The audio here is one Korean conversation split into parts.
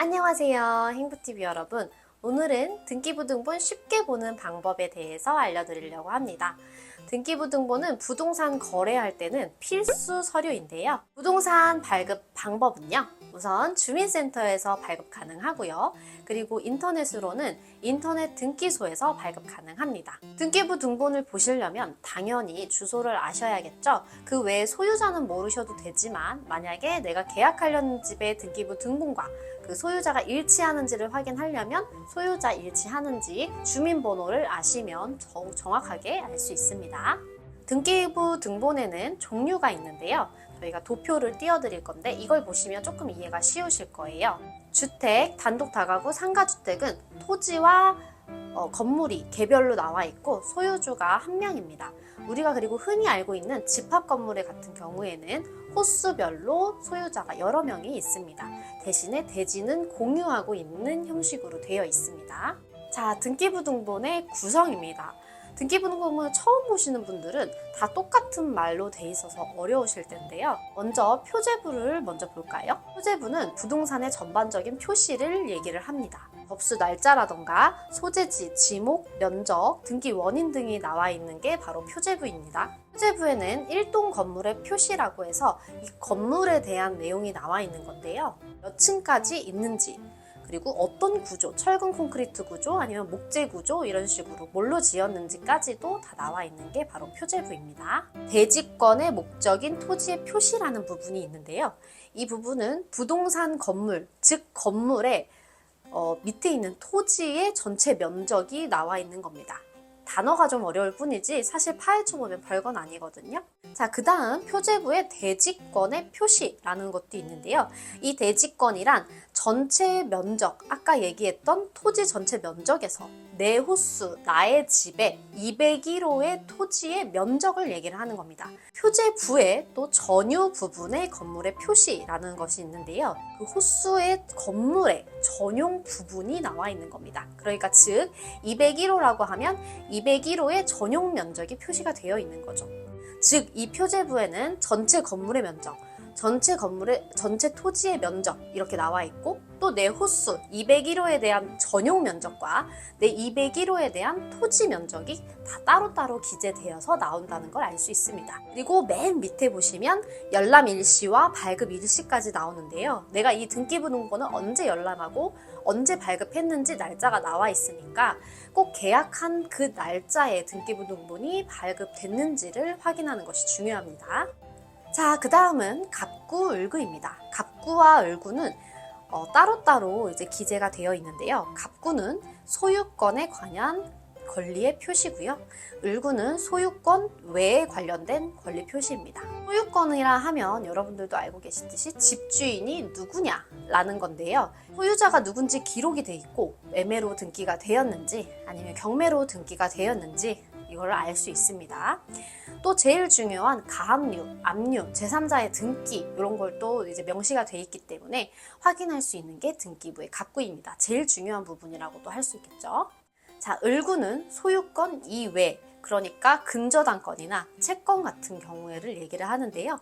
안녕하세요. 행복TV 여러분. 오늘은 등기부등본 쉽게 보는 방법에 대해서 알려드리려고 합니다. 등기부등본은 부동산 거래할 때는 필수 서류인데요. 부동산 발급 방법은요. 우선 주민센터에서 발급 가능하고요. 그리고 인터넷으로는 인터넷 등기소에서 발급 가능합니다. 등기부 등본을 보시려면 당연히 주소를 아셔야겠죠. 그 외에 소유자는 모르셔도 되지만 만약에 내가 계약하려는 집의 등기부 등본과 그 소유자가 일치하는지를 확인하려면 소유자 일치하는지 주민번호를 아시면 정확하게 알 수 있습니다. 등기부 등본에는 종류가 있는데요. 저희가 도표를 띄워드릴 건데 이걸 보시면 조금 이해가 쉬우실 거예요. 주택, 단독 다가구, 상가주택은 토지와 어, 건물이 개별로 나와 있고 소유주가 한 명입니다. 우리가 그리고 흔히 알고 있는 집합 건물의 같은 경우에는 호수별로 소유자가 여러 명이 있습니다. 대신에 대지는 공유하고 있는 형식으로 되어 있습니다. 자, 등기부등본의 구성입니다. 등기부등본을 처음 보시는 분들은 다 똑같은 말로 돼 있어서 어려우실 텐데요. 먼저 표제부를 먼저 볼까요? 표제부는 부동산의 전반적인 표시를 얘기를 합니다. 접수 날짜라던가 소재지, 지목, 면적, 등기 원인 등이 나와 있는 게 바로 표제부입니다. 표제부에는 일동 건물의 표시라고 해서 이 건물에 대한 내용이 나와 있는 건데요. 몇 층까지 있는지, 그리고 어떤 구조, 철근 콘크리트 구조 아니면 목재 구조 이런 식으로 뭘로 지었는지까지도 다 나와 있는 게 바로 표제부입니다. 대지권의 목적인 토지의 표시라는 부분이 있는데요. 이 부분은 부동산 건물, 즉 건물의 어, 밑에 있는 토지의 전체 면적이 나와 있는 겁니다. 단어가 좀 어려울 뿐이지 사실 파헤쳐 보면 별건 아니거든요. 자, 그 다음 표제부의 대지권의 표시라는 것도 있는데요. 이 대지권이란 전체 면적, 아까 얘기했던 토지 전체 면적에서 내 호수, 나의 집에 201호의 토지의 면적을 얘기를 하는 겁니다. 표제부에 또 전유 부분의 건물의 표시라는 것이 있는데요. 그 호수의 건물의 전용 부분이 나와 있는 겁니다. 그러니까 즉 201호라고 하면 201호의 전용 면적이 표시가 되어 있는 거죠. 즉 이 표제부에는 전체 건물의 면적, 전체 건물의 전체 토지의 면적 이렇게 나와 있고 또 내 호수 201호에 대한 전용 면적과 내 201호에 대한 토지 면적이 다 따로따로 기재되어서 나온다는 걸 알 수 있습니다. 그리고 맨 밑에 보시면 열람 일시와 발급 일시까지 나오는데요. 내가 이 등기부 등본을 언제 열람하고 언제 발급했는지 날짜가 나와 있으니까 꼭 계약한 그 날짜에 등기부 등본이 발급됐는지를 확인하는 것이 중요합니다. 자, 그 다음은 갑구, 을구입니다. 갑구와 을구는 어, 따로따로 이제 기재가 되어 있는데요. 갑구는 소유권에 관한 권리의 표시고요. 을구는 소유권 외에 관련된 권리 표시입니다. 소유권이라 하면 여러분들도 알고 계시듯이 집주인이 누구냐라는 건데요. 소유자가 누군지 기록이 돼 있고 매매로 등기가 되었는지 아니면 경매로 등기가 되었는지 이걸 알 수 있습니다. 또 제일 중요한 가압류, 압류, 제3자의 등기 이런 걸 또 이제 명시가 돼 있기 때문에 확인할 수 있는 게 등기부의 갑구입니다. 제일 중요한 부분이라고도 할 수 있겠죠. 자, 을구는 소유권 이외, 그러니까 근저당권이나 채권 같은 경우에를 얘기를 하는데요.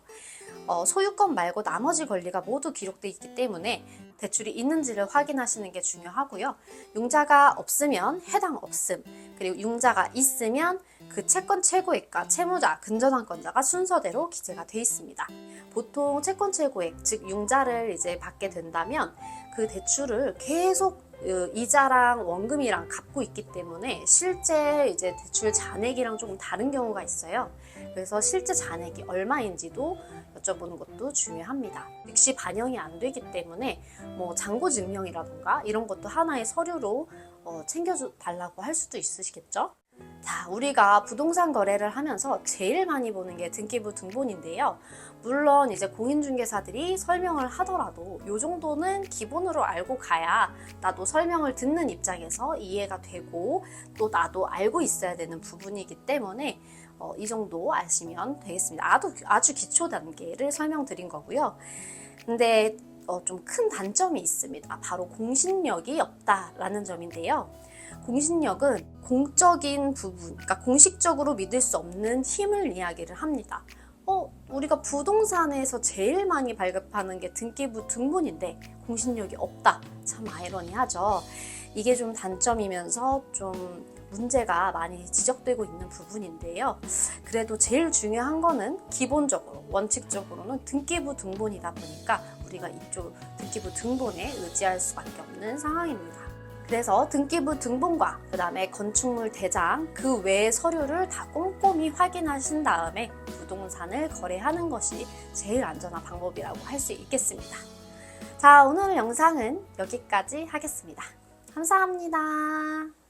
어, 소유권 말고 나머지 권리가 모두 기록되어 있기 때문에 대출이 있는지를 확인하시는 게 중요하고요. 융자가 없으면 해당 없음, 그리고 융자가 있으면 그 채권 최고액과 채무자, 근저당권자가 순서대로 기재가 돼 있습니다. 보통 채권 최고액, 즉 융자를 이제 받게 된다면 그 대출을 계속 그 이자랑 원금이랑 갚고 있기 때문에 실제 이제 대출 잔액이랑 조금 다른 경우가 있어요. 그래서 실제 잔액이 얼마인지도 여쭤보는 것도 중요합니다. 즉시 반영이 안 되기 때문에 뭐 잔고 증명이라든가 이런 것도 하나의 서류로 어, 챙겨줘 달라고 할 수도 있으시겠죠? 자, 우리가 부동산 거래를 하면서 제일 많이 보는 게 등기부 등본인데요. 물론 이제 공인중개사들이 설명을 하더라도 이 정도는 기본으로 알고 가야 나도 설명을 듣는 입장에서 이해가 되고 또 나도 알고 있어야 되는 부분이기 때문에 어, 이 정도 아시면 되겠습니다. 아주, 아주 기초 단계를 설명드린 거고요. 근데 어, 좀 큰 단점이 있습니다. 바로 공신력이 없다라는 점인데요. 공신력은 공적인 부분, 그러니까 공식적으로 믿을 수 없는 힘을 이야기를 합니다. 어, 우리가 부동산에서 제일 많이 발급하는 게 등기부 등본인데 공신력이 없다. 참 아이러니하죠. 이게 좀 단점이면서 좀 문제가 많이 지적되고 있는 부분인데요. 그래도 제일 중요한 거는 기본적으로, 원칙적으로는 등기부 등본이다 보니까 우리가 이쪽 등기부 등본에 의지할 수밖에 없는 상황입니다. 그래서 등기부 등본과 그 다음에 건축물 대장 그 외의 서류를 다 꼼꼼히 확인하신 다음에 부동산을 거래하는 것이 제일 안전한 방법이라고 할 수 있겠습니다. 자, 오늘 영상은 여기까지 하겠습니다. 감사합니다.